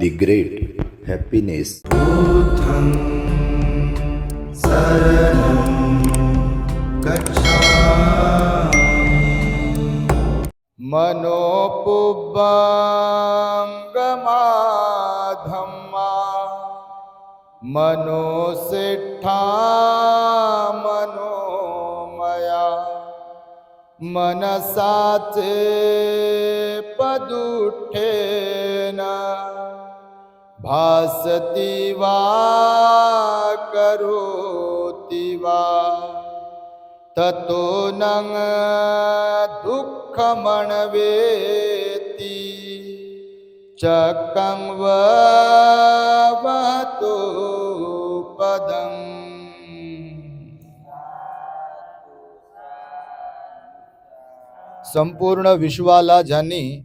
दि great happiness मनोपुब्बमाधम्मा मनोठा Manomaya. मनसा मनसाचे पदुठेन ભાસતી વા કરોતી વા તતો નંગ દુઃખમણ વેતી ચકં વતો પદં સંપૂર્ણ વિશ્વાલા જાની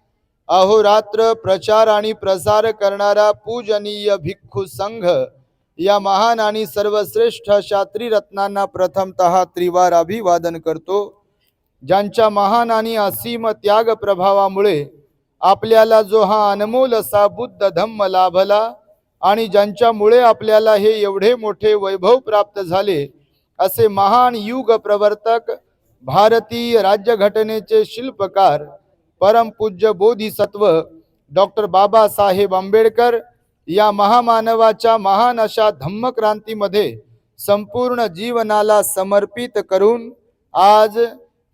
अहोरात्र प्रचार आणि प्रसार करणारा पूजनीय भिक्खू संघ या महान आणि सर्वश्रेष्ठ शास्त्री रत्नांना प्रथमतः त्रिवार अभिवादन करतो. ज्यांच्या महान आणि असीम त्याग प्रभावामुळे आपल्याला जो हा अनमोल असा बुद्ध धम्म लाभला आणि ज्यांच्यामुळे आपल्याला हे एवढे मोठे वैभव प्राप्त झाले असे महान युग प्रवर्तक भारतीय राज्यघटनेचे शिल्पकार परमपूज्य बोधिसत्व डॉक्टर बाबासाहेब आंबेडकर या महामानवाच्या महान अशा धम्मक्रांतीमध्ये संपूर्ण जीवनाला समर्पित करून आज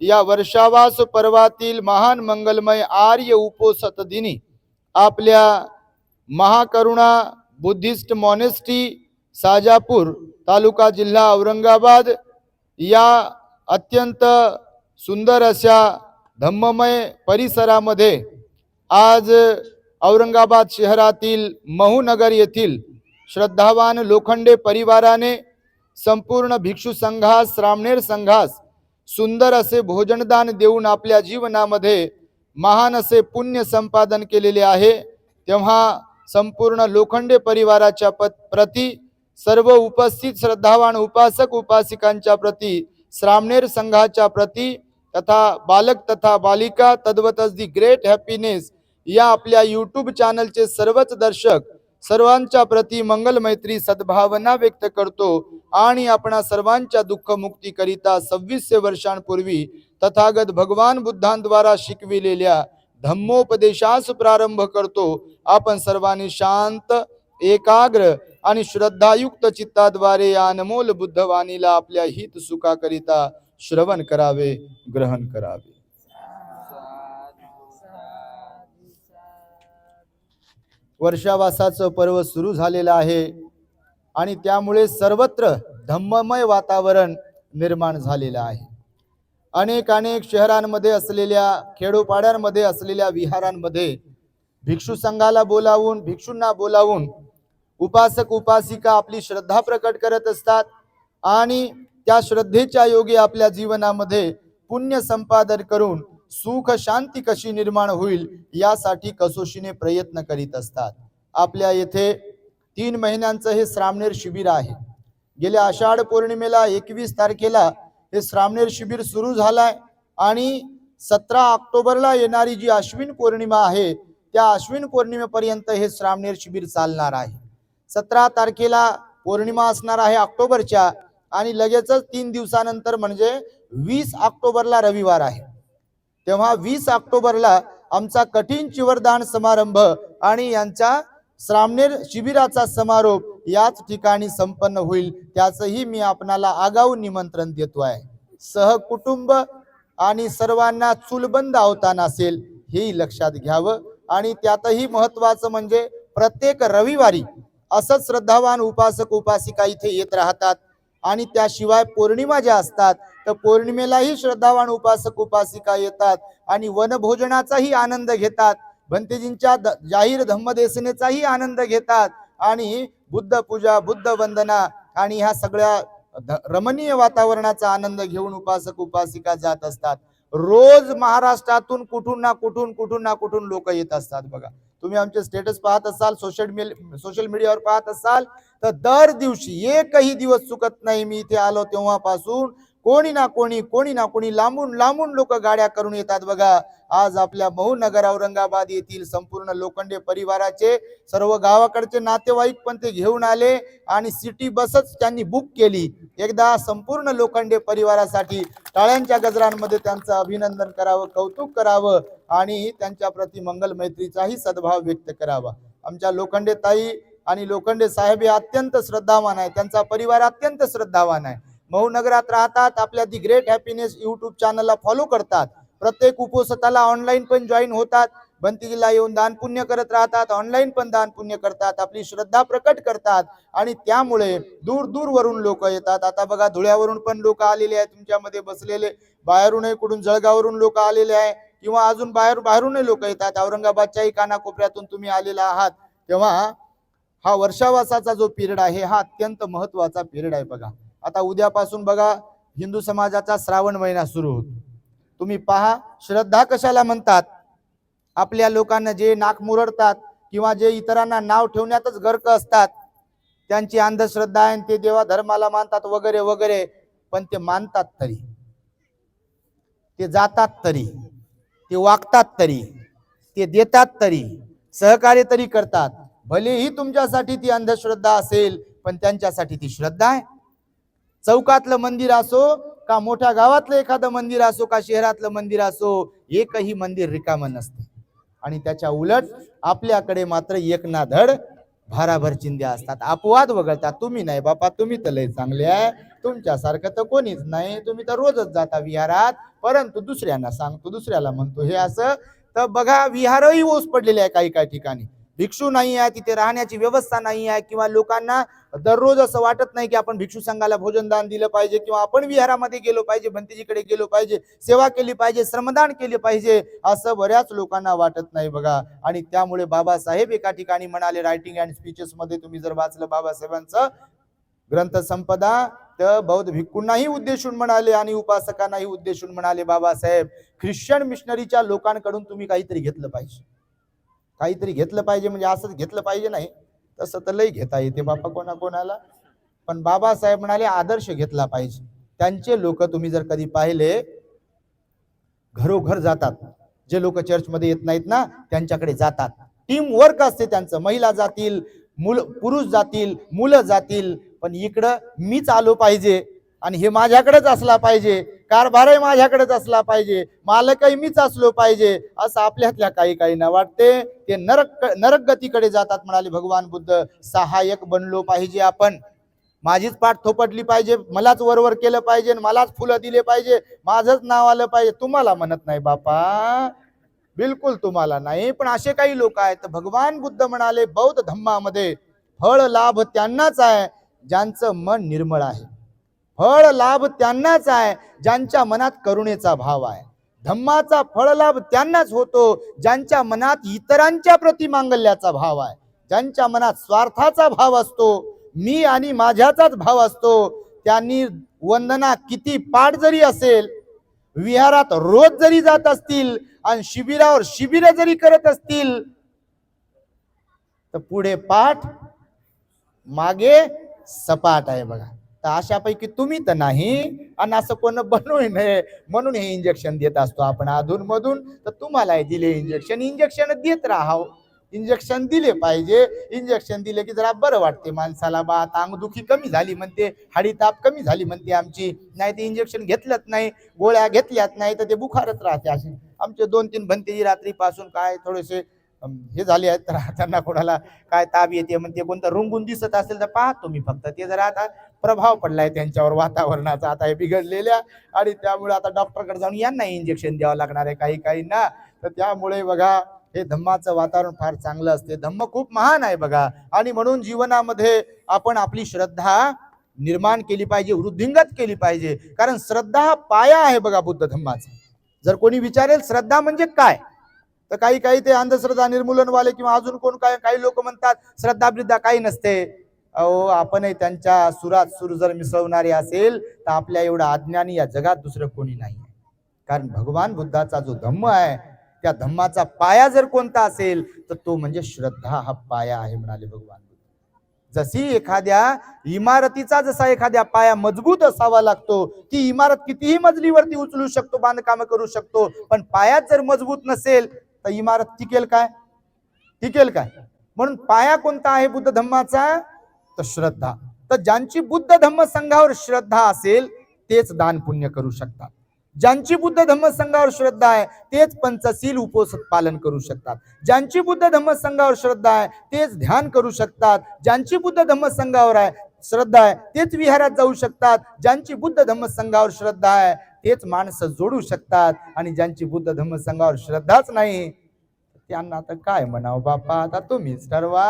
या वर्षावास पर्वातील महान मंगलमय आर्य उपोसत दिनी आपल्या महाकरुणा बुद्धिस्ट मॉनेस्टी साजापूर तालुका जिल्हा औरंगाबाद या अत्यंत सुंदर अशा धम्ममय परिसरामध्ये आज औरंगाबाद शहरातील महूनगर येथील श्रद्धावान लोखंडे परिवाराने संपूर्ण भिक्षू संघास श्रामणेर संघास सुंदर असे भोजनदान देऊन आपल्या जीवनामध्ये महान असे पुण्य संपादन केलेले आहे. तेव्हा संपूर्ण लोखंडे परिवाराच्या प प्रती सर्व उपस्थित श्रद्धावान उपासक उपासिकांच्या प्रती श्रामणेर संघाच्या प्रती तथा बालक तथा बालिका तद्वतच दी ग्रेट हॅपीनेस या आपल्या यूट्यूब चॅनलचे सर्वच दर्शक सर्वांच्या प्रती मंगल मैत्री सद्भावना व्यक्त करतो आणि आपणा सर्वांच्या दुःख मुक्तीकरिता सव्वीसशे वर्षांपूर्वी तथागत भगवान बुद्धांद्वारा शिकविलेल्या धम्मोपदेशास प्रारंभ करतो. आपण सर्वांनी शांत एकाग्र आणि श्रद्धायुक्त चित्ताद्वारे या अनमोल बुद्धवाणीला आपल्या हित सुखाकरिता श्रवण करावे ग्रहण करावे. वर्षावासाचं पर्व सुरू झालेलं आहे आणि त्यामुळे सर्वत्र धम्ममय वातावरण निर्माण झालेलं आहे. अनेक अनेक शहरांमध्ये असलेल्या खेडोपाड्यांमध्ये असलेल्या विहारांमध्ये भिक्षू संघाला बोलावून भिक्षूंना बोलावून उपासक उपासिका आपली श्रद्धा प्रकट करत असतात आणि त्या श्रद्धेच्या योगे आपल्या जीवनामध्ये पुण्य संपादन करून सुख शांती कशी निर्माण होईल यासाठी कसोशीने प्रयत्न करीत असतात. आपल्या येथे तीन महिन्यांचं हे श्रामणेर शिबिर आहे. गेल्या आषाढ पौर्णिमेला एकवीस तारखेला हे श्रामणेर शिबिर सुरू झालाय आणि सतरा ऑक्टोबरला येणारी जी अश्विन पौर्णिमा आहे त्या अश्विन पौर्णिमेपर्यंत हे श्रामणेर शिबिर चालणार आहे. सतरा तारखेला पौर्णिमा असणार आहे ऑक्टोबरच्या आणि लगेचच तीन दिवसानंतर म्हणजे वीस ऑक्टोबरला रविवार आहे. तेव्हा वीस ऑक्टोबरला आमचा कठीण चिवरदान समारंभ आणि यांच्या श्रामनेर शिबिराचा समारोप याच ठिकाणी संपन्न होईल त्याचंही मी आपणाला आगाऊ निमंत्रण देतो आहे. सहकुटुंब आणि सर्वांना चुलबंद अवतान असेल हेही लक्षात घ्यावं. आणि त्यातही महत्वाचं म्हणजे प्रत्येक रविवारी असंच श्रद्धावान उपासक उपासिका इथे येत राहतात. आणि त्याशिवाय पौर्णिमा ज्या असतात तर पौर्णिमेलाही श्रद्धावान उपासक उपासिका येतात आणि वनभोजनाचाही आनंद घेतात. भंतेजींच्या जाहीर धम्मदेसनेचाही आनंद घेतात आणि बुद्ध पूजा बुद्ध वंदना आणि ह्या सगळ्या रमणीय वातावरणाचा आनंद घेऊन उपासक उपासिका जात असतात. रोज महाराष्ट्रातून कुठून ना कुठून कुठून ना कुठून लोक येत असतात बघा. तुम्ही आमचे स्टेटस पाहत असाल सोशल मील सोशल मीडियावर पाहत असाल तर दर दिवशी एकही दिवस चुकत नाही. मी इथे आलो तेव्हापासून कोणी ना कोणी कोणी ना कोणी लांबून लांबून लोक गाड्या करून येतात बघा. आज आपल्या महू नगर औरंगाबाद येथील संपूर्ण लोखंडे परिवाराचे सर्व गावाकडचे नातेवाईक पण ते घेऊन आले आणि सिटी बसच त्यांनी बुक केली. एकदा संपूर्ण लोखंडे परिवारासाठी टाळ्यांच्या गजरांमध्ये त्यांचं अभिनंदन करावं कौतुक करावं आणि त्यांच्या प्रति मंगल मैत्रीचाही सद्भाव व्यक्त करावा. आमच्या लोखंडे ताई आणि लोखंडे साहेब हे अत्यंत श्रद्धावान आहे त्यांचा परिवार अत्यंत श्रद्धावान आहे. मऊ नगरात राहतात आपल्या दी ग्रेट हॅपीनेस युट्यूब चॅनलला फॉलो करतात. प्रत्येक उपोषताला ऑनलाईन पण जॉईन होतात. बंतिगीला येऊन दान पुण्य करत राहतात ऑनलाईन पण दान पुण्य करतात आपली श्रद्धा प्रकट करतात. आणि त्यामुळे दूर दूर वरून लोक येतात. आता बघा धुळ्यावरून पण लोक आलेले आहेत तुमच्यामध्ये बसलेले. बाहेरूनही कुठून जळगावरून लोक आलेले आहे. किंवा अजून बाहेर बाहेरूनही लोक येतात. औरंगाबादच्याही कानाकोपऱ्यातून तुम्ही आलेला आहात. तेव्हा हा वर्षावासाचा जो पिरियड आहे हा अत्यंत महत्त्वाचा पिरियड आहे बघा. आता उद्यापासून बघा हिंदू समाजाचा श्रावण महिना सुरू होतो. तुम्ही पहा श्रद्धा कशाला म्हणतात? आपल्या लोकांना जे नाक मुरडतात किंवा जे इतरांना नाव ठेवण्यातच गर्क असतात त्यांची अंधश्रद्धा आहे आणि ते देवा धर्माला मानतात वगैरे वगैरे पण ते मानतात तरी. ते जातात तरी. ते वागतात तरी. ते देतात तरी. सहकार्य तरी करतात. भलेही तुमच्यासाठी ती अंधश्रद्धा असेल पण त्यांच्यासाठी ती श्रद्धा आहे. चौकातलं मंदिर असो का मोठ्या गावातलं एखादं मंदिर असो का शहरातलं मंदिर असो एकही मंदिर रिकामं नसतं. आणि त्याच्या उलट आपल्याकडे मात्र एक ना धड भाराभर चिंध्या असतात. अपवाद वगळतात तुम्ही नाही बापा तुम्ही तर लय चांगले आहे. तुमच्यासारखं तर कोणीच नाही. तुम्ही तर रोजच जाता विहारात परंतु दुसऱ्यांना सांगतो दुसऱ्याला म्हणतो हे असं? तर बघा विहारही ओस पडलेले आहे काही काही ठिकाणी. भिक्षू नाही आहे तिथे राहण्याची व्यवस्था नाही आहे किंवा लोकांना दररोज असं वाटत नाही की आपण भिक्षू संघाला भोजनदान दिलं पाहिजे किंवा आपण विहारामध्ये गेलो पाहिजे भंतीजीकडे गेलो पाहिजे सेवा केली पाहिजे श्रमदान केले पाहिजे असं बऱ्याच लोकांना वाटत नाही बघा. आणि त्यामुळे बाबासाहेब एका ठिकाणी म्हणाले रायटिंग अँड स्पीचेस मध्ये तुम्ही जर वाचलं बाबासाहेबांचं ग्रंथसंपदा तर बौद्ध भिक्कूंनाही उद्देशून म्हणाले आणि उपासकांनाही उद्देशून म्हणाले बाबासाहेब ख्रिश्चन मिशनरीच्या लोकांकडून तुम्ही काहीतरी घेतलं पाहिजे. काहीतरी घेतलं पाहिजे म्हणजे असंच घेतलं पाहिजे नाही. तसं तर लई घेता येते बापा कोणा कोणाला पण बाबासाहेब म्हणाले आदर्श घेतला पाहिजे. त्यांचे लोक तुम्ही जर कधी पाहिले घरोघर जातात. जे लोक चर्चमध्ये येत नाहीत ना त्यांच्याकडे जातात. टीम वर्क असते त्यांचं. महिला जातील मुल पुरुष जातील मुलं जातील. पण इकडं मीच आलो पाहिजे. आणि हे माझ्याकडेच असला पाहिजे. कारभारही माझ्याकडेच असला पाहिजे. मालकही मीच असलो पाहिजे. असं आपल्यातल्या काही काहींना वाटते. ते नरक नरक गतीकडे जातात म्हणाले भगवान बुद्ध. सहाय्यक बनलो पाहिजे आपण. माझीच पाठ थोपटली पाहिजे. मलाच वरवर केलं पाहिजे मलाच फुलं दिले पाहिजे. माझंच नाव आलं पाहिजे. तुम्हाला म्हणत नाही बापा. बिलकुल तुम्हाला नाही. पण असे काही लोक आहेत. तर भगवान बुद्ध म्हणाले बौद्ध धम्मामध्ये फळ लाभ त्यांनाच आहे. ज्यांचं मन निर्मळ आहे. फळ लाभ त्यांनाच आहे ज्यांच्या मनात करुणेचा भाव आहे. धम्माचा फळ लाभ त्यांनाच होतो ज्यांच्या मनात इतरांच्या प्रति मांगल्याचा भाव आहे. ज्यांच्या मनात स्वार्थाचा भाव असतो मी आणि माझ्याचाच भाव असतो त्यांनी वंदना किती पाठ जरी असेल विहारात रोज जरी जात असतील आणि शिबिरावर शिबिर जरी करत असतील तर पुढे पाठ मागे सपाट आहे बघा. तर अशापैकी तुम्ही तर नाही. आणि असं कोण बनवू नये म्हणून हे इंजेक्शन देत असतो आपण अधून मधून तर तुम्हाला दिले इंजेक्शन इंजेक्शन देत राहाव. इंजेक्शन दिले पाहिजे. इंजेक्शन दिले की जरा बरं वाटते माणसाला बा. आता अंगदुखी कमी झाली म्हणते हाडी ताप कमी झाली म्हणते आमची. नाही ते इंजेक्शन घेतलंच नाही. गोळ्या घेतल्यात नाही तर ते बुखारच राहते असे आमचे दोन तीन भंतेजी रात्रीपासून काय थोडेसे हे झाले आहेत तर त्यांना कोणाला काय ताप येते म्हणते कोणतं रुंगून दिसत असेल तर पहा तुम्ही फक्त. ते जरा आता प्रभाव पडलाय त्यांच्यावर वातावरणाचा. आता हे बिघडलेल्या आणि त्यामुळे आता डॉक्टरकडे जाऊन यांना इंजेक्शन द्यावं लागणार आहे काही काहींना. तर त्यामुळे बघा हे धम्माचं वातावरण फार चांगलं असते. धम्म खूप महान आहे बघा. आणि म्हणून जीवनामध्ये आपण आपली श्रद्धा निर्माण केली पाहिजे वृद्धिंगत केली पाहिजे. कारण श्रद्धा हा पाया आहे बघा बुद्ध धम्माचा. जर कोणी विचारेल श्रद्धा म्हणजे काय? तर काही काही ते अंधश्रद्धा निर्मूलनवाले किंवा अजून कोण काय काही लोक म्हणतात श्रद्धा बिद्धा काही नसते. अहो आपणही त्यांच्या सुरात सुर जर मिसळणारे असेल तर आपल्या एवढा अज्ञानी या जगात दुसरं कोणी नाही कारण भगवान बुद्धाचा जो धम्म आहे त्या धम्माचा पाया जर कोणता असेल तर तो म्हणजे श्रद्धा हा पाया आहे म्हणाले भगवान जशी एखाद्या इमारतीचा जसा एखाद्या पाया मजबूत असावा लागतो ती इमारत कितीही मजलीवरती उचलू शकतो बांधकाम करू शकतो पण पायात जर मजबूत नसेल तर इमारत टिकेल काय? टिकेल काय? म्हणून पाया कोणता आहे बुद्ध धम्माचा तर श्रद्धा. तर ज्यांची बुद्ध धम्म संघावर श्रद्धा असेल तेच दान पुण्य करू शकतात. ज्यांची बुद्ध धम्म संघावर श्रद्धा आहे तेच पंचशील उपवास पालन करू शकतात. ज्यांची बुद्ध धम्म संघावर श्रद्धा आहे तेच ध्यान करू शकतात. ज्यांची बुद्ध धम्म संघावर आहे श्रद्धा आहे तेच विहारात जाऊ शकतात. ज्यांची बुद्ध धम्म संघावर श्रद्धा आहे तेच माणसं जोडू शकतात. आणि ज्यांची बुद्ध धम्म संघावर श्रद्धाच नाही त्यांना आता काय म्हणावं बापा आता तुम्हीच ठरवा.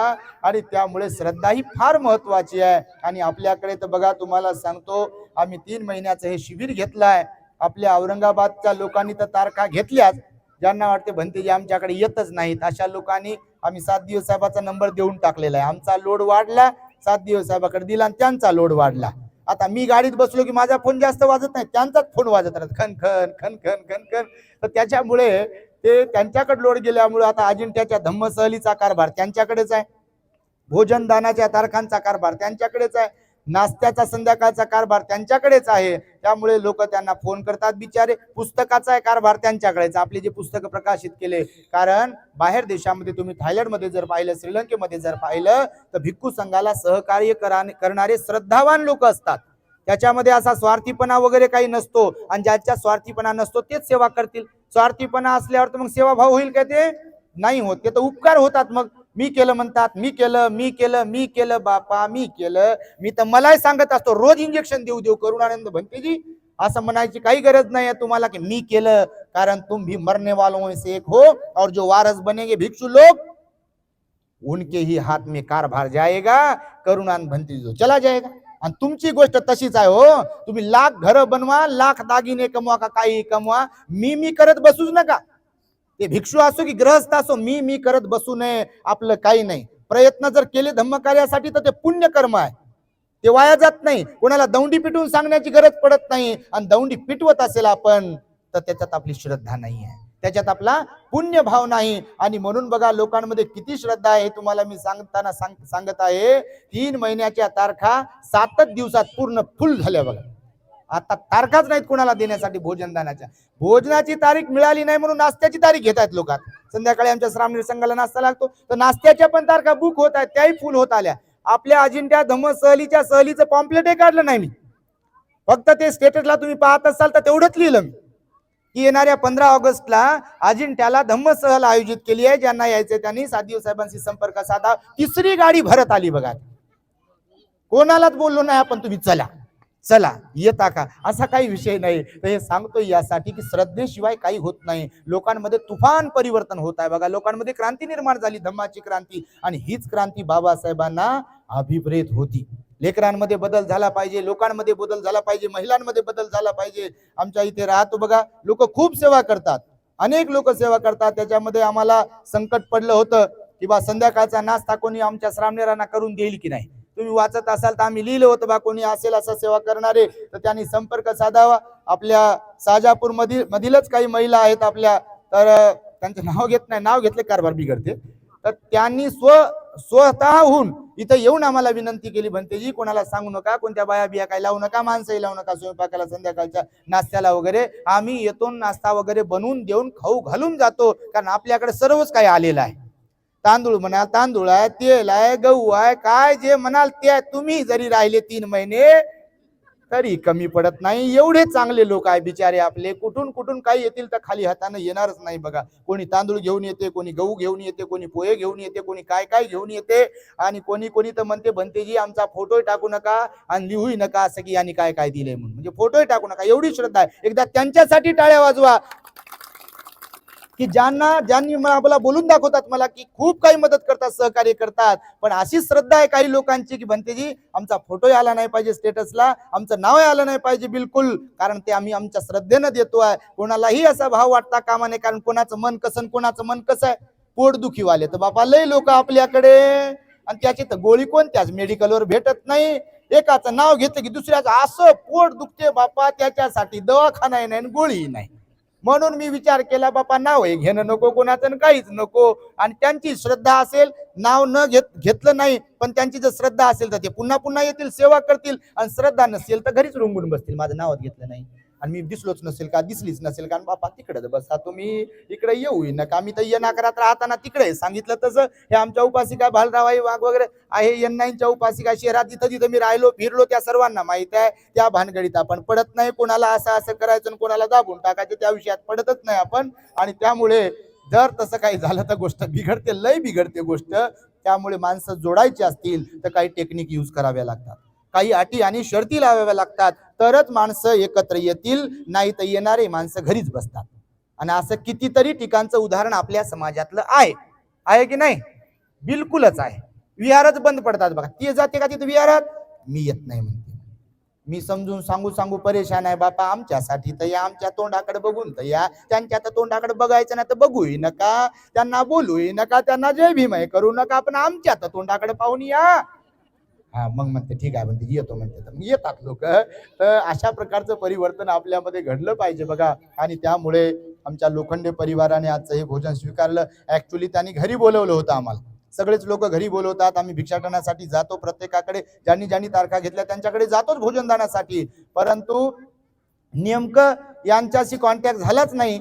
आणि त्यामुळे श्रद्धा ही फार महत्वाची आहे. आणि आपल्याकडे तर बघा तुम्हाला सांगतो आम्ही तीन महिन्याचं हे शिबिर घेतलंय. आपल्या औरंगाबादच्या लोकांनी तर तारखा घेतल्याच. ज्यांना वाटते भंतेजी आमच्याकडे येतच नाहीत अशा लोकांनी आम्ही सात दिवस साहेबाचा नंबर देऊन टाकलेला आहे. आमचा लोड वाढला सात दिवस साहेबाकडे दिला आणि त्यांचा लोड वाढला. आता मी गाडीत बसलो की माझा फोन जास्त वाजत नाही त्यांचाच फोन वाजत राहत खन खन खन खन खन खन. तर त्याच्यामुळे ते त्यांच्याकडे लोड गेल्यामुळे आता अजिंठ्याच्या धम्म सहलीचा कारभार त्यांच्याकडेच आहे. भोजनदानाच्या तारखांचा कारभार त्यांच्याकडेच आहे. नाश्त्याचा संध्याकाळचा कारभार त्यांच्याकडेच आहे. त्यामुळे लोक त्यांना फोन करतात बिचारे. पुस्तकाचा आहे कारभार त्यांच्याकडेच. आपले जे पुस्तक प्रकाशित केले. कारण बाहेर देशामध्ये तुम्ही थायलंडमध्ये जर पाहिलं श्रीलंकेमध्ये जर पाहिलं तर भिक्खू संघाला सहकार्य करणारे श्रद्धावान लोक असतात. त्याच्यामध्ये असा स्वार्थीपणा वगैरे काही नसतो. आणि ज्याच्या स्वार्थीपणा नसतो तेच सेवा करतील. स्वार्थीपणा असल्यावर तर मग सेवाभाव होईल का ते? नाही होत. ते तर उपकार होतात मग. मी केलं म्हणतात मी केलं मी केलं मी केलं बापा मी केलं. मी तर मलाही सांगत असतो रोज इंजेक्शन देऊ देऊ करुणानंद भंतेजी असं म्हणायची काही गरज नाही आहे तुम्हाला की मी केलं कारण तुम भी मरने वालों में से एक हो और जो वारस बनेंगे भिक्षु लोग उनके ही हात में कारभार जाएगा करुणान भंतेजी चला जाएगा. आणि तुमची गोष्ट तशीच आहे हो. तुम्ही लाख घर बनवा लाख दागिने कमवा का काही कमवा. मी मी करत बसूच नका. ते भिक्षू असो की ग्रहस्थ असो मी मी करत बसू नये आपलं काही नाही. प्रयत्न जर केले धम्मकार्यासाठी तर ते पुण्य कर्म आहे. ते वाया जात नाही. कोणाला दौंडी पिटवून सांगण्याची गरज पडत नाही. आणि दौंडी पिटवत असेल आपण तर त्याच्यात आपली श्रद्धा नाही आहे. त्याच्यात आपला पुण्य भाव नाही. आणि म्हणून बघा लोकांमध्ये किती श्रद्धा आहे हे तुम्हाला मी सांगताना सांग सांगत आहे. तीन महिन्याच्या तारखा सातच दिवसात पूर्ण फुल झाल्या बघा. आता तारखाच नाहीत कोणाला देण्यासाठी भोजन दानाच्या. भोजनाची तारीख मिळाली नाही म्हणून नाश्त्याची तारीख घेत आहेत लोक संध्याकाळी आमच्या श्रामणीर संघाला नाश्ता लागतो. तर नाश्त्याच्या पण तारखा बुक होत आहेत त्याही फुल होत आल्या. आपल्या अजिंठ्या धम्म सहलीच्या सहलीचं पॉम्पलेटही काढलं नाही मी. फक्त ते स्टेटसला तुम्ही पाहत असाल तर तेवढंच लिहिलं मी. की येणाऱ्या पंधरा ऑगस्टला अजिंठ्याला धम्म सहल आयोजित केली आहे. ज्यांना यायचे त्यांनी साधीव साहेबांशी संपर्क साधा. तिसरी गाडी भरत आली बघा. कोणालाच बोललो नाही आपण तुम्ही चला. चला येता का? असा काही विषय नाही. तर हे सांगतो यासाठी की श्रद्धेशिवाय काही होत नाही. लोकांमध्ये तुफान परिवर्तन होत आहे. बघा लोकांमध्ये क्रांती निर्माण झाली धम्माची क्रांती. आणि हीच क्रांती बाबासाहेबांना अभिप्रेत होती. लेकरांमध्ये बदल झाला पाहिजे लोकांमध्ये बदल झाला पाहिजे महिलांमध्ये बदल झाला पाहिजे. आमच्या इथे राहतो बघा लोक खूप सेवा करतात. अनेक लोक सेवा करतात. त्याच्यामध्ये आम्हाला संकट पडलं होतं की बा संध्याकाळचा नाश्ता कोणी आमच्या श्रामनेरांना करून देईल की नाही? तुम्ही वाचत असाल तर आम्ही लिहिलं होतं बा कोणी असेल असा सेवा करणारे तर त्यांनी संपर्क साधावा. आपल्या साजापूर मधील मधीलच काही महिला आहेत आपल्या तर त्यांचं नाव घेत नाही नाव घेतले कारभार बिघडते. तर त्यांनी स्व स्वतःहून इथं येऊन आम्हाला विनंती केली भंतेजी कोणाला सांगू नका कोणत्या बाया बिया काय लावू नका माणसंही लावू नका स्वयंपाकाला संध्याकाळच्या नाश्त्याला वगैरे. आम्ही येतो नाश्ता वगैरे बनवून देऊन खाऊ घालून जातो कारण आपल्याकडे सर्वच काही आलेलं आहे. तांदूळ म्हणाल तांदूळ आहे तेल आहे गहू आहे काय जे म्हणाल ते आहे. तुम्ही जरी राहिले तीन महिने तरी कमी पडत नाही. एवढे चांगले लोक आहे बिचारे आपले. कुठून कुठून काही येतील तर खाली हाताने येणारच नाही बघा. कोणी तांदूळ घेऊन येते कोणी गहू घेऊन येते कोणी पोहे घेऊन येते कोणी काय काय घेऊन येते. आणि कोणी कोणी तर म्हणते भंतेजी आमचा फोटोही टाकू नका आणि लिहूही नका असं की यांनी काय काय दिलंय म्हणून. म्हणजे फोटोही टाकू नका. एवढी श्रद्धा आहे. एकदा त्यांच्यासाठी टाळ्या वाजवा. की ज्यांना ज्यांनी मला बोलून दाखवतात मला की खूप काही मदत करतात सहकार्य करतात पण अशी श्रद्धा आहे काही लोकांची की भंतेजी आमचा फोटोही आला नाही पाहिजे स्टेटसला आमचं नावही आलं नाही पाहिजे बिलकुल कारण ते आम्ही आमच्या श्रद्धेनं देतो आहे. कोणालाही असा भाव वाटता कामा नये कारण कोणाचं मन कसं कोणाचं मन कसं आहे? पोटदुखीवाले. तर बापा लय लोक आपल्याकडे. आणि त्याची तर गोळी कोणत्याच मेडिकलवर भेटत नाही. एकाचं नाव घेतलं की दुसऱ्याचं असं पोट दुखते बापा त्याच्यासाठी दवाखानाही नाही आणि नाही. म्हणून मी विचार केला बापा नाव हे घेणं नको कोणाचं काहीच नको. आणि त्यांची श्रद्धा असेल नाव न घेत घेतलं नाही पण त्यांची जर श्रद्धा असेल तर ते पुन्हा पुन्हा येतील सेवा करतील. आणि श्रद्धा नसेल तर घरीच रुंगून बसतील. माझं नाव घेतलं नाही. आणि मी दिसलोच नसेल का? दिसलीच नसेल कारण बापा तिकडेच बसा तुम्ही. इकडे येऊ नका. मी तर ये नाकारात राहताना तिकडे सांगितलं तसं. हे आमच्या उपासिका भालरावाई वाघ वगैरे आहे. यांनाच्या उपासिका शहरात इथं तिथं मी राहिलो फिरलो. त्या सर्वांना माहीत आहे. त्या भानगडीत आपण पडत नाही. कोणाला असं असं करायचं आणि कोणाला दाबून टाकायचं त्या विषयात पडतच नाही आपण. आणि त्यामुळे जर तसं काही झालं तर गोष्ट बिघडते. लय बिघडते गोष्ट. त्यामुळे माणसं जोडायची असतील तर काही टेक्निक यूज कराव्या लागतात. काही अटी आणि शर्ती लावाव्या लागतात तरच माणसं एकत्र येतील नाही तर येणारे माणसं घरीच बसतात. आणि असं कितीतरी ठिकाणचं उदाहरण आपल्या समाजातलं आहे. आहे की नाही? बिलकुलच आहे. विहारच बंद पडतात बघा. ते जाते का तिथे विहारात? मी येत नाही म्हणते. मी समजून सांगू सांगू परेशान आहे बापा. आमच्यासाठी तर या आमच्या तोंडाकडे बघून तर या. त्यांच्या तर तोंडाकडे बघायचं नाही तर बघूही नका. त्यांना बोलूही नका. त्यांना जय भीमय करू नका. आपण आमच्या तर तोंडाकडे पाहून या. हा मग म्हणते ठीक आहे. म्हणते येतो. म्हणते तर मग येतात लोक. तर अशा प्रकारचं परिवर्तन आपल्यामध्ये घडलं पाहिजे बघा. आणि त्यामुळे आमच्या लोखंडे परिवाराने आजचं हे भोजन स्वीकारलं. ऍक्च्युली त्यांनी घरी बोलवलं होतं आम्हाला. सगळेच लोक घरी बोलवतात. आम्ही भिक्षाटनासाठी जातो प्रत्येकाकडे. ज्यांनी ज्यांनी तारखा घेतल्या त्यांच्याकडे जातोच भोजनदानासाठी परंतु नेमकं यांच्याशी कॉन्टॅक्ट झालाच नाही.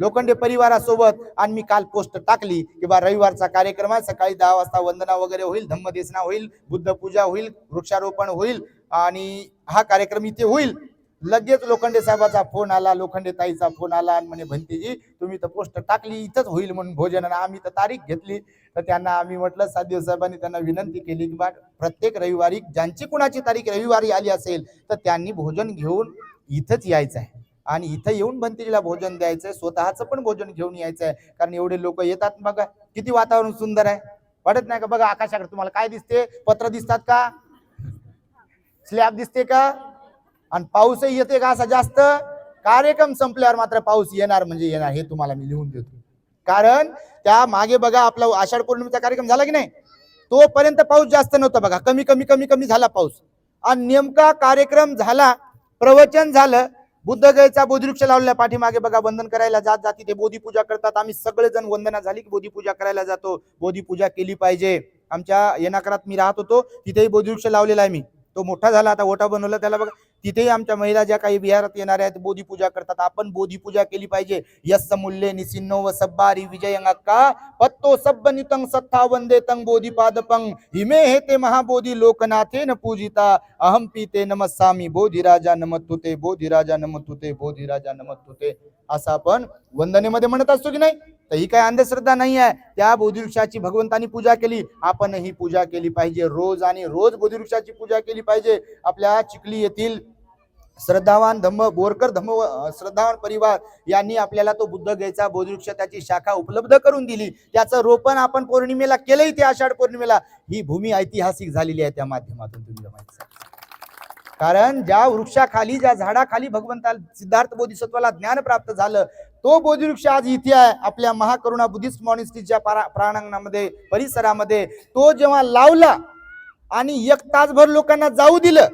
लोखंडे परिवारासोबत. आणि मी काल पोस्ट टाकली की बा रविवारचा कार्यक्रम आहे. सकाळी दहा वाजता वंदना वगैरे होईल धम्मदेसना होईल बुद्ध पूजा होईल वृक्षारोपण होईल आणि हा कार्यक्रम इथे होईल. लगेच लोखंडे साहेबाचा फोन आला लोखंडे ताईचा फोन आला आणि म्हणे भंतीजी तुम्ही तर पोस्ट टाकली इथंच होईल म्हणून भोजन आम्ही तर तारीख घेतली. तर त्यांना आम्ही म्हटलं साधेव साहेबांनी त्यांना विनंती केली की बा प्रत्येक रविवारी ज्यांची कुणाची तारीख रविवारी आली असेल तर त्यांनी भोजन घेऊन इथंच यायचं आहे. आणि इथं येऊन भंतीजीला भोजन द्यायचंय स्वतःचं पण भोजन घेऊन यायचं कारण एवढे लोक येतात बघा किती वातावरण सुंदर आहे. वाटत नाही का? बघा आकाशाकडे तुम्हाला काय दिसते? पत्र दिसतात का? स्लॅब दिसते का? आणि पाऊसही येते का असा जास्त? कार्यक्रम संपल्यावर मात्र पाऊस येणार म्हणजे येणार हे तुम्हाला मी लिहून देतो. कारण त्या मागे बघा आपला आषाढ पौर्णिमेचा कार्यक्रम झाला की नाही? तोपर्यंत पाऊस जास्त नव्हता बघा. कमी कमी कमी कमी झाला पाऊस. आणि नेमका कार्यक्रम झाला प्रवचन झालं बुद्ध गयचा बोधिवृक्ष लावलेला पाठीमागे बघा वंदन करायला जात जाती. ते बोधी पूजा करतात. आम्ही सगळेजण वंदना झाली की बोधी पूजा करायला जातो. बोधी पूजा केली पाहिजे. आमच्या येणाकरात मी राहत होतो. तिथेही बोधिवृक्ष लावलेला आहे मी. तो मोठा झाला आता ओटा बनवला त्याला बघा तिथेही आमच्या महिला ज्या काही विहारात येणाऱ्या आहेत बोधी पूजा करतात. आपण बोधी पूजा केली पाहिजे. यस मूल्ये निसिन्नो व सब्बारी विजयंगा पत्तो सब्ब नितंग सत्था वंदे तं बोधिपादपं हिमे हे ते महाबोधी न पूजिता। अहम पीते नमस्सामी बोधिराजा नमतुते बोधिराजा नमतुते बोधिराजा नमतुते असं आपण वंदनेमध्ये म्हणत असतो की नाही? तर ही काय अंधश्रद्धा नाही आहे. त्या बोधिवृक्षाची भगवंतानी पूजा केली. आपण ही पूजा केली पाहिजे. रोज आणि रोज बोधिवृक्षाची पूजा केली पाहिजे. आपल्या चिखली येथील श्रद्धावान धम्म बोरकर धम्म श्रद्धावान परिवार यांनी आपल्याला तो बुद्ध घ्यायचा. बोधवृक्ष त्याची शाखा उपलब्ध करून दिली. त्याचं रोपण आपण पौर्णिमेला केलंय ते आषाढ पौर्णिमेला. ही भूमी ऐतिहासिक झालेली आहे त्या माध्यमातून तुम्ही माहिती कारण ज्या वृक्षाखाली ज्या झाडाखाली भगवंता सिद्धार्थ बोधिसत्वाला ज्ञान प्राप्त झालं तो बोधिवृक्ष आज इथे आहे आपल्या महाकरुणा बुद्धिस्ट मॉनिस्टीच्या पारा- प्रांगणामध्ये परिसरामध्ये. तो जेव्हा लावला आणि एक तासभर लोकांना जाऊ दिलं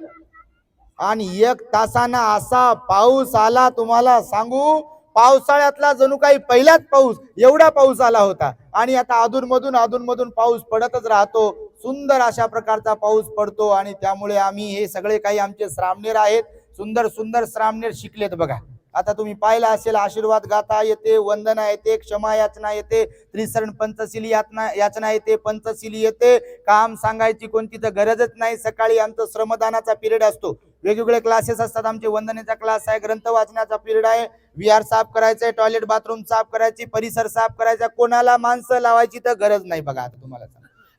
आणि एक तासाना असा पाऊस आला तुम्हाला सांगू पावसाळ्यातला जणू काही पहिलाच पाऊस एवढा पाऊस आला होता. आणि आता अधूनमधून अधूनमधून पाऊस पडतच राहतो. सुंदर अशा प्रकारचा पाऊस पडतो आणि त्यामुळे आम्ही हे सगळे काही आमचे श्रामणेर आहेत. सुंदर सुंदर श्रामणेर शिकलेत बघा. आता तुम्ही पाहिलं असेल आशीर्वाद गाथा येते वंदना येते क्षमा याचना येते त्रिसरण पंचशिली यातना याचना येते पंचशिली येते. काम सांगायची कोणती तर गरजच नाही. सकाळी आमचं श्रमदानाचा पिरियड असतो. वेगवेगळे क्लासेस असतात. आमचे वंदनेचा क्लास आहे ग्रंथ वाचनाचा पिरियड आहे. विहार साफ करायचंय टॉयलेट बाथरूम साफ करायची परिसर साफ करायचा. कोणाला माणसं लावायची तर गरज नाही बघा आता तुम्हाला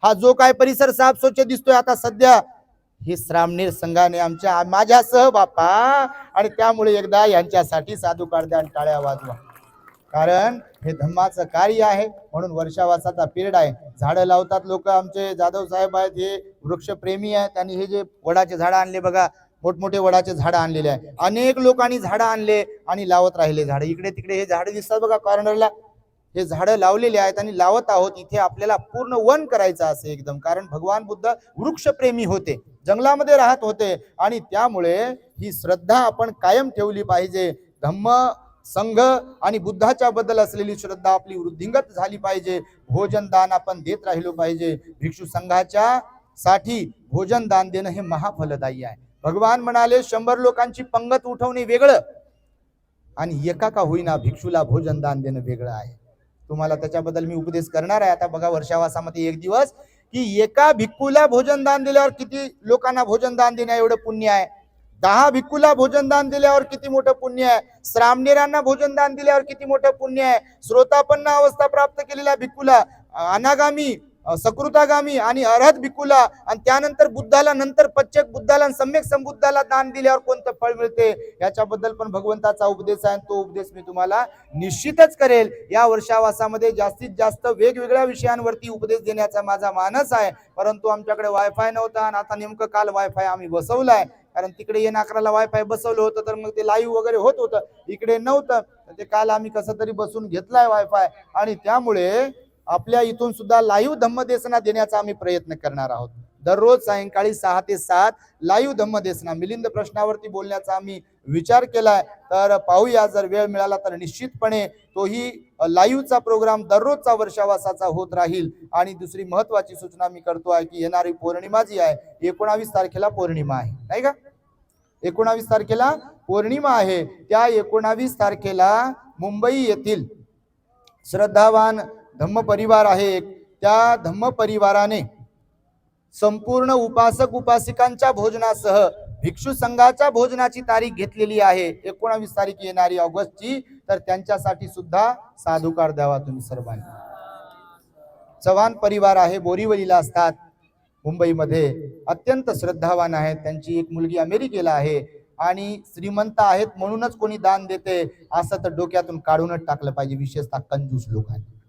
हा जो काय परिसर साफ स्वच्छ दिसतोय आता सध्या हे श्रामणीर संघाने आमच्या माझ्यासह बापा आणि त्यामुळे एकदा यांच्यासाठी साधू काढद्या आणि टाळ्या वाजवा. कारण हे धम्माचं कार्य आहे म्हणून वर्षावासाचा पिरियड आहे. झाडं लावतात लोक आमचे जाधव साहेब आहेत हे वृक्षप्रेमी आहे त्यांनी हे जे वडाचे झाडं आणले बघा मोठमोठे वडाचे झाडं आणलेले आहे. अनेक लोकांनी झाडं आणले आणि लावत राहिले झाडं. इकडे तिकडे हे झाडं दिसतात बघा कॉर्नरला हे झाडं लावलेले आहेत आणि लावत आहोत इथे आपल्याला पूर्ण वन करायचं असे एकदम. कारण भगवान बुद्ध वृक्षप्रेमी होते जंगलामध्ये राहत होते आणि त्यामुळे ही श्रद्धा आपण कायम ठेवली पाहिजे. धम्म संघ आणि बुद्धाच्या बद्दल असलेली श्रद्धा आपली वृद्धिंगत झाली पाहिजे. भोजन दान आपण देत राहिलो पाहिजे. भिक्षू संघाच्या साठी भोजन दान देणं हे महाफलदायी आहे. भगवान म्हणाले शंभर लोकांची पंगत उठवणे वेगळं आणि एका का होईना भिक्षूला भोजन दान देणं वेगळं आहे. तुम्हाला त्याच्याबद्दल मी उपदेश करणार आहे. आता बघा वर्षावासामध्ये एक दिवस की एका भिक्कूला भोजन दान दिल्यावर किती लोकांना भोजन दान देण्या एवढं पुण्य आहे. दहा भिक्कूला भोजनदान दिल्यावर किती मोठं पुण्य आहे. श्रामनेरांना भोजनदान दिल्यावर किती मोठं पुण्य आहे. श्रोतापन्न अवस्था प्राप्त केलेल्या भिक्कूला अनागामी सकृतागामी आणि अर्हत भिकूला आणि त्यानंतर बुद्धाला नंतर पच्चक बुद्धाला आणि सम्यक संबुद्धाला दान दिल्यावर कोणतं फळ मिळते? याच्याबद्दल पण भगवंताचा उपदेश आहे आणि तो उपदेश मी तुम्हाला निश्चितच करेल. या वर्षावासामध्ये जास्तीत जास्त वेगवेगळ्या विषयांवरती उपदेश देण्याचा माझा मानस आहे. परंतु आमच्याकडे वायफाय नव्हता आणि आता नेमकं काल वायफाय आम्ही बसवलाय. कारण तिकडे येण अकराला वायफाय बसवलं होतं तर मग ते लाईव्ह वगैरे होत होतं. इकडे नव्हतं. ते काल आम्ही कसं तरी बसून घेतलाय वायफाय आणि त्यामुळे आपल्या इथून सुद्धा लाईव्ह धम्मदेसना देण्याचा आम्ही प्रयत्न करणार आहोत. दररोज सायंकाळी सहा ते सात लाईव्ह धम्मदेसना मिलिंद प्रश्नावरती बोलण्याचा आम्ही विचार केलाय. तर पाहूया जर वेळ मिळाला तर निश्चितपणे तोही लाईव्हचा प्रोग्राम दररोजचा वर्षावासाचा होत राहील. आणि दुसरी महत्वाची सूचना मी करतो आहे की येणारी पौर्णिमा जी आहे एकोणावीस तारखेला पौर्णिमा आहे. नाही का? एकोणावीस तारखेला पौर्णिमा आहे. त्या एकोणावीस तारखेला मुंबई येथील श्रद्धावान धम्म परिवार आहे एक. त्या धम्म परिवाराने संपूर्ण उपासक उपासिकांच्या भोजनासह भिक्षू संघाच्या भोजनाची तारीख घेतलेली आहे. एकोणावीस तारीख येणारी ऑगस्टची. तर त्यांच्यासाठी सुद्धा साधुकार द्यावा तुम्ही सर्वांनी. चव्हाण परिवार आहे बोरीवलीला असतात. मुंबईमध्ये अत्यंत श्रद्धावान आहेत. त्यांची एक मुलगी अमेरिकेला आहे आणि श्रीमंत आहेत म्हणूनच कोणी दान देते. असं तर डोक्यातून काढूनच टाकलं पाहिजे विशेषतः कंजूस लोकांनी.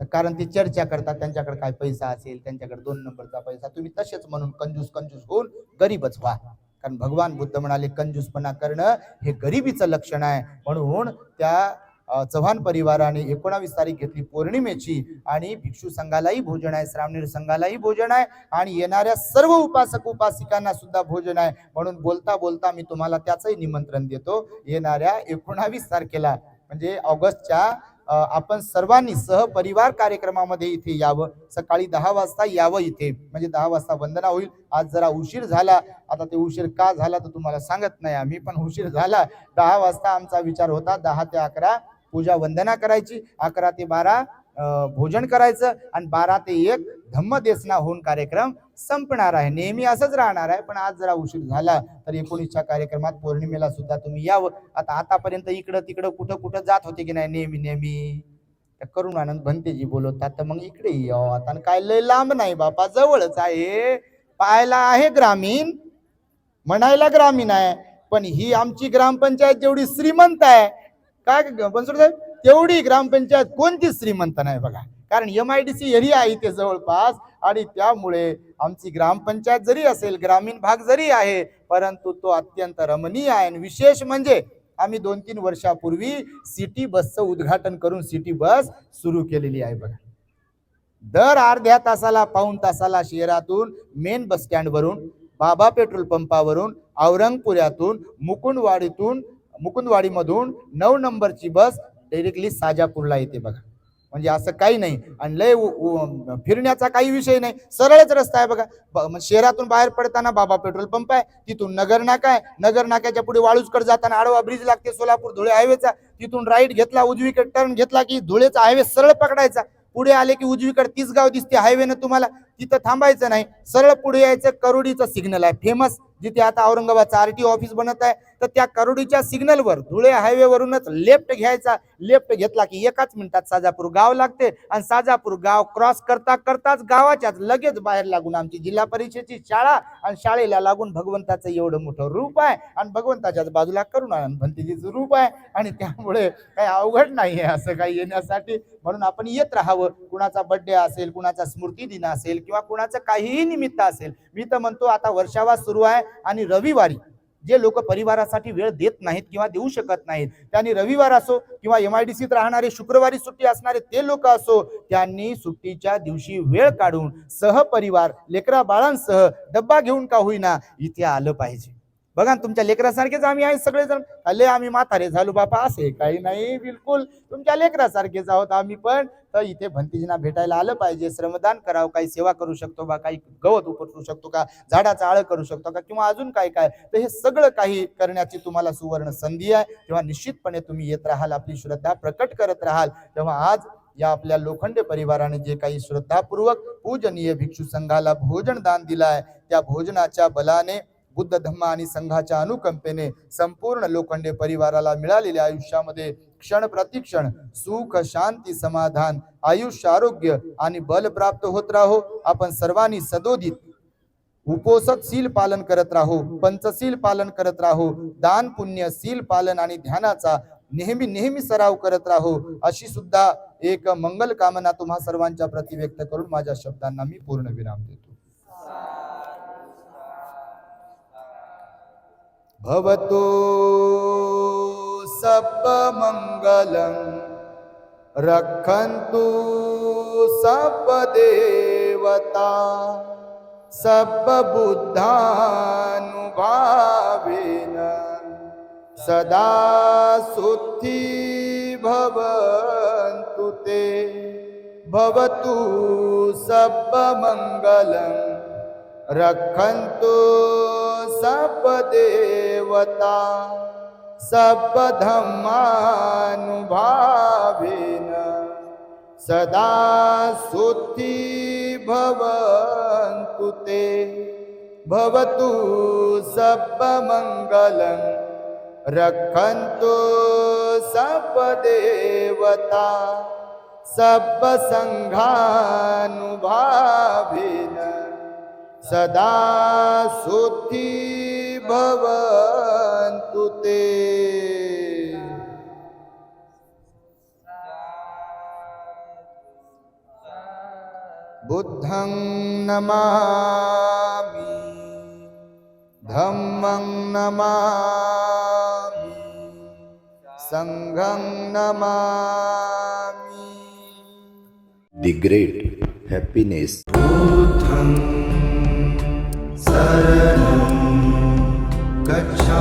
कारण ते चर्चा करतात त्यांच्याकडे काय पैसा असेल त्यांच्याकडे दोन नंबरचा पैसा तुम्ही तसेच म्हणून कंजूस कंजूस होऊन गरीबच व्हा. कारण भगवान बुद्ध म्हणाले कंजूसपणा करणं हे गरिबीचं लक्षण आहे. म्हणून त्या चव्हाण परिवाराने एकोणावीस तारीख घेतली पौर्णिमेची आणि भिक्षू संघालाही भोजन आहे श्रावणीर संघालाही भोजन आहे आणि येणाऱ्या सर्व उपासक उपासिकांना सुद्धा भोजन आहे. म्हणून बोलता बोलता मी तुम्हाला त्याचंही निमंत्रण देतो. येणाऱ्या एकोणावीस तारखेला म्हणजे ऑगस्टच्या आपण सर्वांनी सहपरिवार कार्यक्रमामध्ये इथे यावं. सकाळी दहा वाजता यावं इथे. म्हणजे दहा वाजता वंदना होईल. आज जरा उशीर झाला. आता ते उशीर का झाला तर तुम्हाला सांगत नाही आम्ही पण उशीर झाला. दहा वाजता आमचा विचार होता. दहा ते अकरा पूजा वंदना करायची. अकरा ते बारा भोजन करायचं. आणि बारा ते एक धम्मदेसना होऊन कार्यक्रम संपणार आहे. नेहमी असंच राहणार आहे पण आज जरा उशीर झाला तर एकोणीसच्या कार्यक्रमात पौर्णिमेला सुद्धा तुम्ही यावं. आता आतापर्यंत इकडं तिकडं कुठं कुठं जात होते की नाही नेहमी नेहमी? त्या करुण आनंद भंतेजी बोलवतात तर मग इकडे यावं. आता आणि काय लय लांब नाही बापा जवळच आहे. पाहायला आहे ग्रामीण म्हणायला ग्रामीण आहे. पण ही आमची ग्रामपंचायत जेवढी श्रीमंत आहे काय बनसोड साहेब? तेवढी ग्रामपंचायत कोणती श्रीमंत नाही बघा. कारण M I D C area आहे इथे जवळपास. आणि त्यामुळे आमची ग्रामपंचायत जरी असेल ग्रामीण भाग जरी आहे परंतु तो अत्यंत रमणीय आहे. आणि विशेष म्हणजे आम्ही दोन तीन वर्षापूर्वी सिटी बसचं उद्घाटन करून सिटी बस सुरू केलेली आहे बघा. दर अर्ध्या तासाला पाऊण तासाला शहरातून मेन बस स्टँडवरून बाबा पेट्रोल पंपावरून औरंगपुऱ्यातून मुकुंदवाडीतून मुकुंदवाडीमधून नऊ नंबरची बस डायरेक्टली साजापूरला येते बघा. म्हणजे असं काही नाही. आणि लय फिरण्याचा काही विषय नाही. सरळच रस्ता आहे बघा. मग शहरातून बाहेर पडताना बाबा पेट्रोल पंप आहे. तिथून नगर नाका आहे. नगर नाक्याच्या पुढे वाळूजकड जाताना आडवा ब्रिज लागते. सोलापूर धुळे हायवेचा तिथून राईट घेतला उजवीकडे टर्न घेतला की धुळेचा हायवे सरळ पकडायचा. पुढे आले की उजवीकडे तीस गाव दिसते हायवेनं तुम्हाला. तिथं थांबायचं नाही. सरळ पुढे यायचं करोडीचं सिग्नल आहे. फेमस जिथे आता औरंगाबादचा आरटीओ ऑफिस बनत आहे. तर त्या करोडीच्या सिग्नलवर धुळे हायवेवरूनच लेफ्ट घ्यायचा लेफ्ट घेतला की एकाच मिनिटात साजापूर गाव लागते. आणि साजापूर गाव क्रॉस करता करताच गावाच्याच लगेच बाहेर लागून आमची जिल्हा परिषदेची शाळा आणि शाळेला लागून भगवंताचं एवढं मोठं रूप आहे. आणि भगवंताच्याच बाजूला करुणानंद भंतीचं रूप आहे. आणि त्यामुळे काही अवघड नाही आहे असं काही येण्यासाठी. म्हणून आपण येत राहावं. कुणाचा बड्डे असेल कुणाचा स्मृती दिन असेल किंवा कुणाचं काहीही निमित्त असेल. मी तर म्हणतो आता वर्षावा सुरू आहे आणि रविवारी जे लोक परिवारासाठी वेळ देत नाहीत किंवा देऊ शकत नाहीत त्यांनी रविवार असो किंवा एम आय डी सीत राहणारे शुक्रवारी सुट्टी असणारे ते लोक असो त्यांनी सुट्टीच्या दिवशी वेळ काढून सहपरिवार लेकरा बाळांसह डब्बा घेऊन का होईना इथे आलं पाहिजे. बघा तुमच्या लेकरासारखेच आम्ही आहे सगळेजण. हल्ले आम्ही म्हातारे झालो बापा असे काही नाही बिलकुल. तुमच्या लेकरासारखेच आहोत आम्ही पण. तर इथे भंतीजींना भेटायला आलं पाहिजे. श्रमदान करावं काही सेवा करू शकतो बा काही गवत उपटू शकतो का झाडाचं आळ करू शकतो का किंवा अजून काय काय. तर हे सगळं काही करण्याची तुम्हाला सुवर्ण संधी आहे. तेव्हा निश्चितपणे तुम्ही येत राहाल आपली श्रद्धा प्रकट करत राहाल. तेव्हा आज या आपल्या लोखंडे परिवाराने जे काही श्रद्धापूर्वक पूजनीय भिक्षू संघाला भोजन दान दिलं आहे त्या भोजनाच्या बलाने बुद्ध धम्म आणि संघाच्या अनुकंपेने संपूर्ण लोखंडे परिवाराला मिळालेल्या आयुष्यामध्ये क्षण प्रतिक्षण सुख शांती समाधान आयुष्य आरोग्य आणि बल प्राप्त होत राहो. आपण सर्वांनी सदोदित उपोषकशील पालन करत राहो पंचशील पालन करत राहो दान पुण्य शील पालन आणि ध्यानाचा नेहमी नेहमी सराव करत राहो अशी सुद्धा एक मंगल कामना तुम्हा सर्वांच्या प्रति व्यक्त करून माझ्या शब्दांना मी पूर्ण विराम देतो. भवतो सप्पमङ्गलं रक्षन्तु सप्पदेवता सप्पबुद्धानुभावेन सदा सुखी भवन्तु ते। भवतु सप्पमङ्गलम् रक्षन्तु सपदेवता सपधम्मानुभावेन सदा सुखी भवन्तु ते। भवतु सपमङ्गलं रक्षन्तु सपदेवता सपसङ्घानुभावेन सदा सुखी भवन्तु ते बुद्धं नमामि धम्मं नमामि सङ्घं नमामि The great happiness. शरणं कक्षा